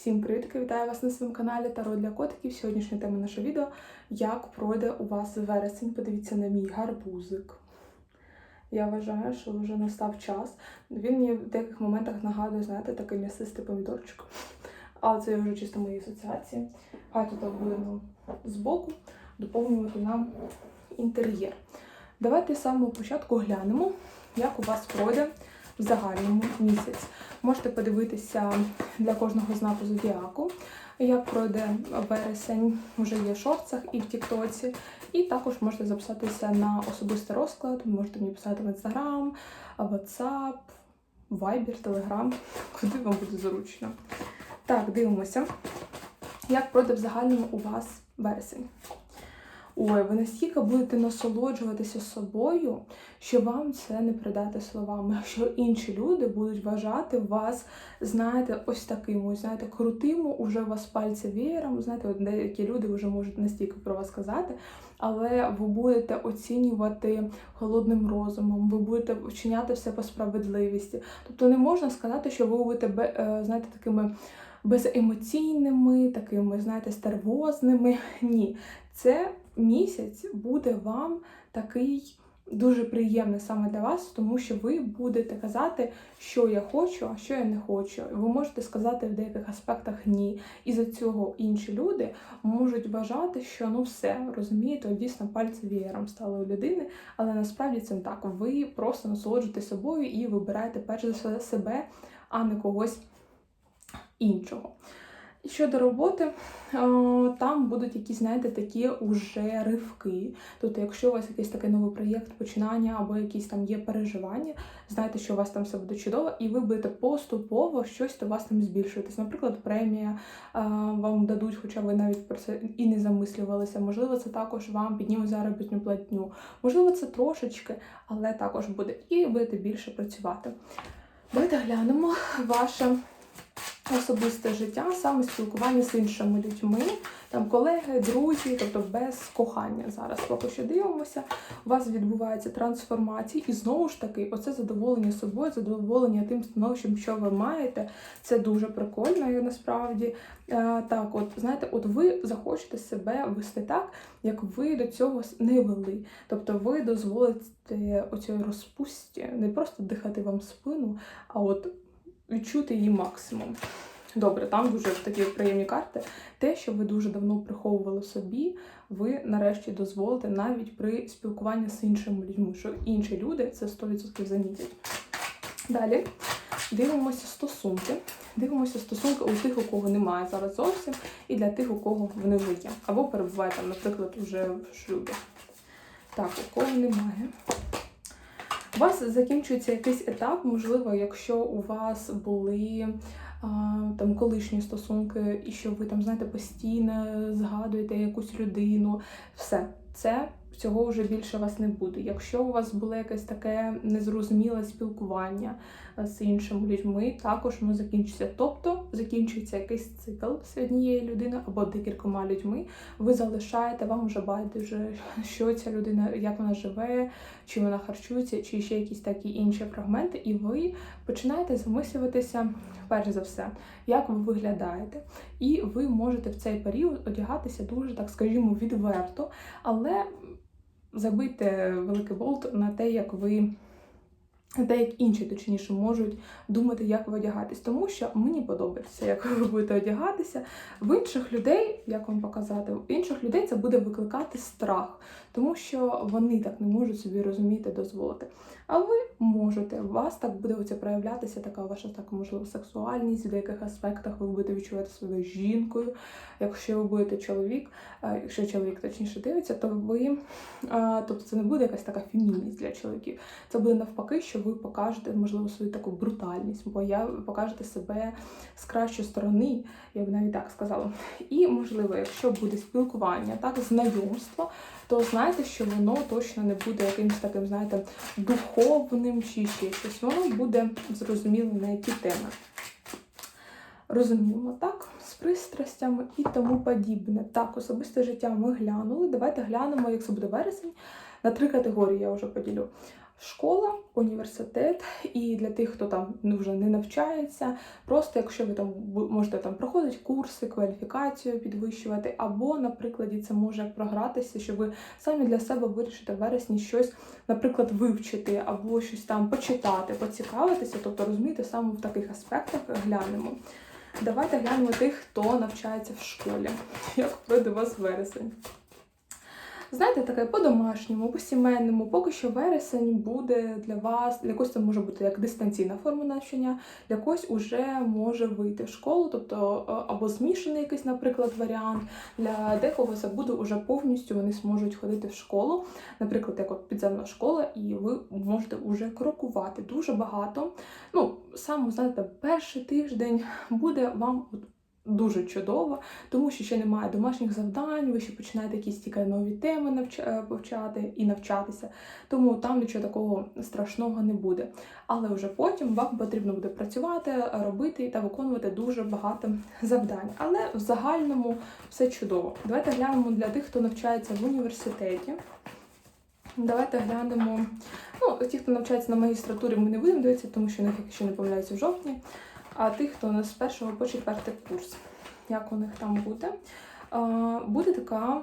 Всім привіт! Вітаю вас на своєму каналі Таро для котиків. Сьогоднішня тема нашого відео як пройде у вас вересень. Подивіться на мій гарбузик. Я вважаю, що вже настав час. Він мені в деяких моментах нагадує, знаєте, такий м'ясистий помідорчик. Але це вже чисто мої асоціації. Хай тут буде ну, збоку доповнювати нам інтер'єр. Давайте з самого початку глянемо, як у вас пройде в загальному місяць. Можете подивитися для кожного знаку зодіаку, як пройде вересень, вже є в шорцах і в Тіктоці. І також можете записатися на особистий розклад, можете мені писати в Інстаграм, WhatsApp, Viber, Telegram, куди вам буде зручно. Так, дивимося, як пройде в загальному у вас вересень. Ой, ви настільки будете насолоджуватися собою, що вам це не передати словами. Що інші люди будуть вважати вас, знаєте, ось таким, ось знаєте, крутим, уже вас пальці веєром. Знаєте, от деякі люди вже можуть настільки про вас сказати, але ви будете оцінювати холодним розумом, ви будете вчиняти все по справедливості. Тобто не можна сказати, що ви будете знаєте, такими беземоційними, такими, знаєте, стервозними. Ні, це місяць буде вам такий дуже приємний саме для вас, тому що ви будете казати, що я хочу, а що я не хочу. Ви можете сказати в деяких аспектах ні. І за цього інші люди можуть вважати, що ну все, розумієте, дійсно пальці вієром стали у людини, але насправді це не так. Ви просто насолоджуєте собою і вибираєте перш за все себе, а не когось іншого. Щодо роботи, е, там будуть якісь, знаєте, такі уже ривки. Тобто, якщо у вас якийсь такий новий проєкт, починання або якісь там є переживання, знайте, що у вас там все буде чудово, і ви будете поступово щось до вас там збільшуватись. Наприклад, премія е, вам дадуть, хоча ви навіть про це і не замислювалися. Можливо, це також вам піднімуть заробітну платню. Можливо, це трошечки, але також буде. І будете більше працювати. Давайте глянемо ваше особисте життя, саме спілкування з іншими людьми, там колеги, друзі, тобто без кохання. Зараз поки що дивимося, у вас відбувається трансформація, і знову ж таки, оце задоволення собою, задоволення тим становищем, що ви маєте. Це дуже прикольно і насправді. Е, так, от знаєте, от ви захочете себе вести так, як ви до цього не вели. Тобто ви дозволите оцій розпусті не просто дихати вам спину, а от відчути її максимум. Добре, там дуже такі приємні карти. Те, що ви дуже давно приховували собі, ви нарешті дозволите навіть при спілкуванні з іншими людьми, що інші люди це 100% замітять. Далі дивимося стосунки. Дивимося стосунки у тих, у кого немає зараз зовсім, і для тих, у кого вони вже є. Або перебувають там, наприклад, вже в шлюбі. Так, у кого немає. У вас закінчується якийсь етап, можливо, якщо у вас були там колишні стосунки, і що ви там, знаєте, постійно згадуєте якусь людину, все це. Цього вже більше вас не буде. Якщо у вас було якесь таке незрозуміле спілкування з іншими людьми, також воно закінчиться. Тобто закінчується якийсь цикл з однієї людини або декількома людьми. Ви залишаєте, вам вже байдуже, що ця людина, як вона живе, чи вона харчується, чи ще якісь такі інші фрагменти, і ви починаєте замислюватися, перш за все, як ви виглядаєте. І ви можете в цей період одягатися дуже, так скажімо, відверто, але забийте великий болт на те, як ви. Те, як інші, точніше, можуть думати, як ви одягатись. Тому що мені подобається, як ви будете одягатися. В інших людей, як вам показати, в інших людей це буде викликати страх, тому що вони так не можуть собі розуміти, дозволити. А ви можете, у вас так буде оце проявлятися, така ваша так, можливо, сексуальність, в деяких аспектах ви будете відчувати себе жінкою. Якщо ви будете чоловік, якщо чоловік точніше дивиться, то ви тобто це не буде якась така фемінність для чоловіків. Це буде навпаки, що ви покажете, можливо, свою таку брутальність, бо я покажете себе з кращої сторони, я б навіть так сказала. І, можливо, якщо буде спілкування, так, знайомство, то знайте, що воно точно не буде якимось таким, знаєте, духовним чи ще щось. Воно буде зрозуміло на які теми. Розуміємо, так, з пристрастями і тому подібне. Так, особисте життя ми глянули. Давайте глянемо, як це буде вересень. На три категорії я вже поділю. Школа, університет, і для тих, хто там ну, вже не навчається, просто якщо ви там можете там проходити курси, кваліфікацію підвищувати, або, наприклад, це може програтися, що ви самі для себе вирішите в вересні щось, наприклад, вивчити, або щось там почитати, поцікавитися, тобто розумієте, саме в таких аспектах глянемо. Давайте глянемо тих, хто навчається в школі. Як пройде у вас вересень? Знаєте, таке по-домашньому, по-сімейному, поки що вересень буде для вас, для когось це може бути як дистанційна форма навчання, для когось уже може вийти в школу, тобто е, або змішаний якийсь, наприклад, варіант. Для декого це буде уже повністю, вони зможуть ходити в школу, наприклад, як от підземна школа, і ви можете вже крокувати дуже багато. Ну, саме, знаєте, перший тиждень буде вам дуже чудово, тому що ще немає домашніх завдань, ви ще починаєте якісь тільки нові теми навч... е, повчати і навчатися. Тому там нічого такого страшного не буде. Але вже потім вам потрібно буде працювати, робити та виконувати дуже багато завдань. Але в загальному все чудово. Давайте глянемо для тих, хто навчається в університеті. Давайте глянемо. Ну, ті, хто навчається на магістратурі, ми не будемо дивитися, тому що них, якщо не помиляються, в жовтні. А тих, хто нас з першого по четвертий курс, як у них там буде, буде така.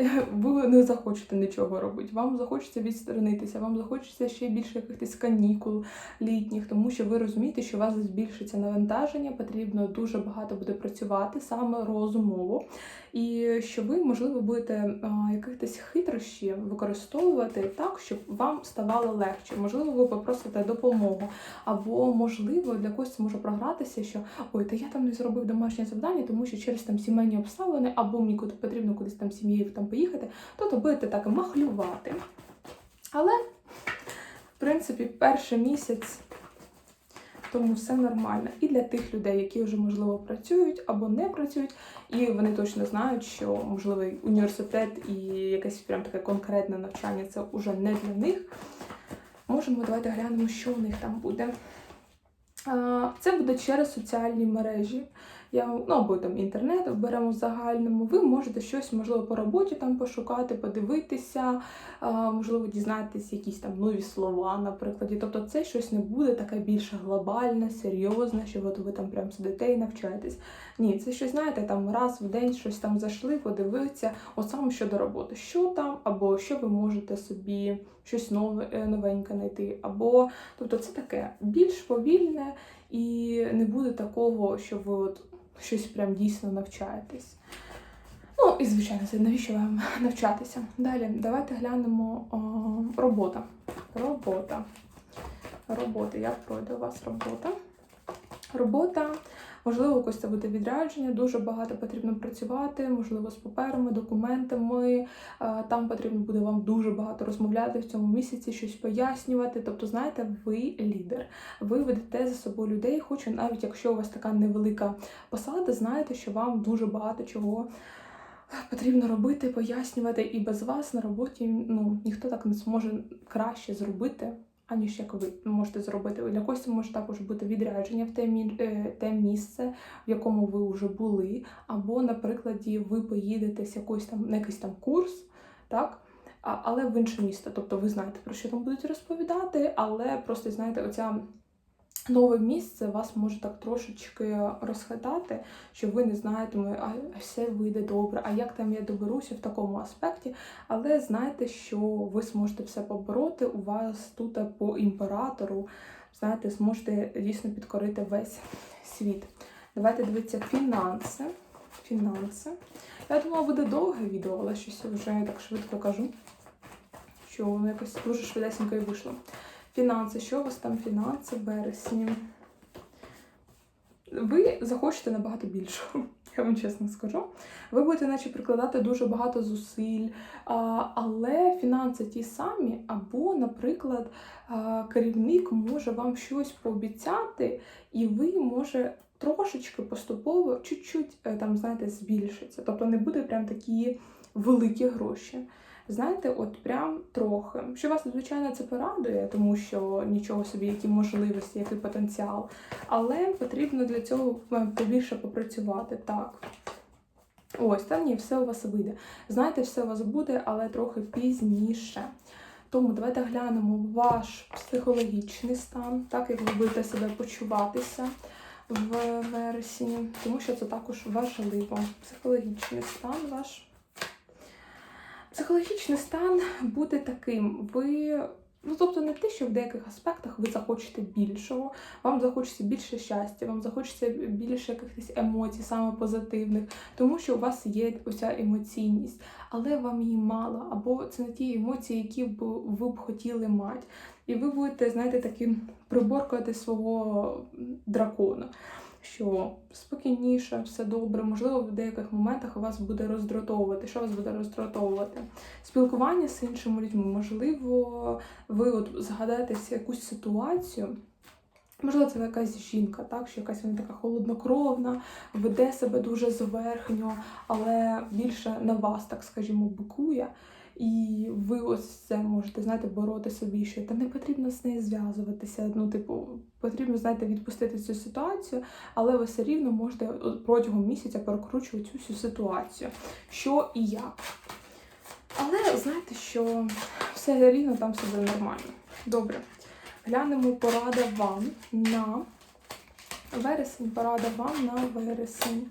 Ви не захочете нічого робити. Вам захочеться відсторонитися, вам захочеться ще більше якихось канікул літніх, тому що ви розумієте, що у вас збільшиться навантаження, потрібно дуже багато буде працювати саме розумово, і що ви, можливо, будете якихось хитрощів використовувати так, щоб вам ставало легше. Можливо, ви попросите допомогу, або можливо для когось це може програтися, що ой, та я там не зробив домашнє завдання, тому що через там сімейні обставини, або мені куди потрібно кудись там сім'єю там поїхати, то то будете так махлювати. Але, в принципі, перший місяць. Тому все нормально. І для тих людей, які вже можливо працюють або не працюють, і вони точно знають, що можливий університет і якесь прям таке конкретне навчання це вже не для них. Можемо давайте глянемо, що у них там буде. Це буде через соціальні мережі. Я, ну, або там інтернет беремо в загальному. Ви можете щось, можливо, по роботі там пошукати, подивитися, можливо, дізнатися якісь там нові слова, наприклад. Тобто це щось не буде таке більше глобальне, серйозне, що от ви там прям сидите і навчаєтесь. Ні, це щось, знаєте, там раз в день щось там зайшли, подивилися, от саме щодо роботи. Що там, або що ви можете собі щось нове, е, новеньке знайти. Або, тобто, це таке більш повільне і не буде такого, що ви от щось прям дійсно навчаєтесь. Ну, і звичайно, це навіщо вам навчатися? Далі, давайте глянемо о, робота. Робота. Робота. Як пройде у вас робота? Робота, можливо, якось це буде відрядження, дуже багато потрібно працювати, можливо, з паперами, документами. Е, Там потрібно буде вам дуже багато розмовляти в цьому місяці, щось пояснювати. Тобто, знаєте, ви лідер. Ви ведете за собою людей, хоч навіть якщо у вас така невелика посада, знаєте, що вам дуже багато чого. Потрібно робити, пояснювати, і без вас на роботі ну, ніхто так не зможе краще зробити, аніж як ви можете зробити. Для когось це може також бути відрядження в те, е, те місце, в якому ви вже були, або, наприклад, ви поїдете з якоїсь там на якийсь там курс, так? Але в інше місто. Тобто ви знаєте, про що там будуть розповідати, але просто знаєте, оця нове місце вас може так трошечки розхитати, що ви не знаєте, а все вийде добре, а як там я доберуся в такому аспекті. Але знайте, що ви зможете все побороти. У вас тут по імператору, знаєте, зможете дійсно підкорити весь світ. Давайте дивитися фінанси. Фінанси. Я думала, буде довге відео, але щось вже так швидко кажу, що воно якось дуже швидесенько і вийшло. Фінанси, що у вас там фінанси вересні? Ви захочете набагато більшого, я вам чесно скажу. Ви будете, наче, прикладати дуже багато зусиль, але фінанси ті самі, або, наприклад, керівник може вам щось пообіцяти, і ви може трошечки поступово чуть-чуть е, там, знаєте, збільшиться. Тобто не буде прям такі великі гроші. Знаєте, от прям трохи. Що вас, звичайно, це порадує, тому що нічого собі, які можливості, який потенціал. Але потрібно для цього е, побільше попрацювати. Так. Ось, та ні, все у вас вийде. Знаєте, все у вас буде, але трохи пізніше. Тому давайте глянемо ваш психологічний стан, так як ви будете себе почуватися в вересні, тому що це також важливо. Психологічний стан ваш. Психологічний стан буде таким. Ви, ну тобто, не те, що в деяких аспектах ви захочете більшого, вам захочеться більше щастя, вам захочеться більше якихось емоцій, саме позитивних, тому що у вас є оця емоційність, але вам її мало, або це не ті емоції, які б ви б хотіли мати. І ви будете, знаєте, таким приборкувати свого дракона. Що спокійніше, все добре, можливо, в деяких моментах вас буде роздратовувати. Що вас буде роздратовувати? Спілкування з іншими людьми, можливо, ви от згадаєтеся якусь ситуацію. Можливо, це якась жінка, так, що якась вона така холоднокровна, веде себе дуже зверхньо, але більше на вас, так скажімо, бикує. І ви ось це можете, знаєте, бороти собі, що та не потрібно з нею зв'язуватися. Ну, типу, потрібно, знаєте, відпустити цю ситуацію, але ви все рівно можете протягом місяця прокручувати цю всю ситуацію. Що і як. Але знаєте, що все рівно там все буде нормально. Добре. Глянемо порада вам на вересень. Порада вам на вересень.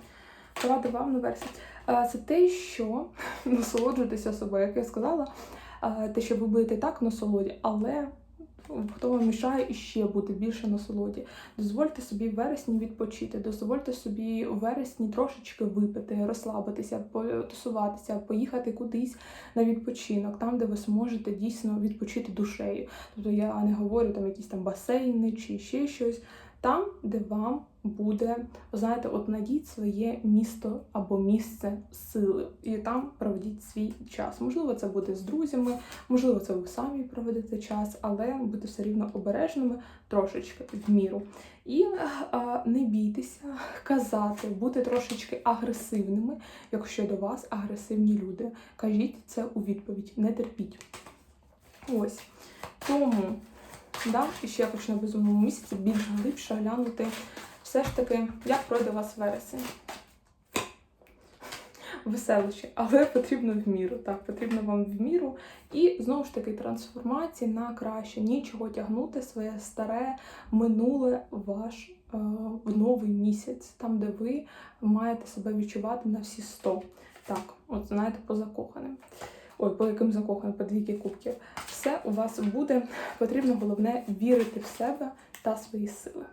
Порада вам на вересень. Е, Це те, що насолоджуйтеся собою, як я сказала, е, те, що ви будете так насолоді, але хто вам мішає іще бути більше насолоді. Дозвольте собі в вересні відпочити, дозвольте собі у вересні трошечки випити, розслабитися, потусуватися, поїхати кудись на відпочинок, там, де ви зможете дійсно відпочити душею. Тобто я не говорю там якісь там басейни чи ще щось. Там, де вам буде, знаєте, от знайдіть своє місто або місце сили, і там проведіть свій час. Можливо, це буде з друзями, можливо, це ви самі проведете час, але будьте все рівно обережними трошечки в міру. І а, не бійтеся казати, бути трошечки агресивними, якщо до вас агресивні люди. Кажіть це у відповідь, не терпіть. Ось. Тому. Да? І ще я хочу на безумному місяці більш глибше глянути все ж таки, як пройде у вас вересень. Веселище, але потрібно в міру. Так, потрібно вам в міру. І знову ж таки трансформації на краще. Нічого тягнути своє старе минуле ваш е, в новий місяць, там, де ви маєте себе відчувати на всі 100. Так, от знаєте, по закоханим. Ой, по яким закоханим, по двійки кубків. Все у вас буде. Потрібно головне вірити в себе та свої сили.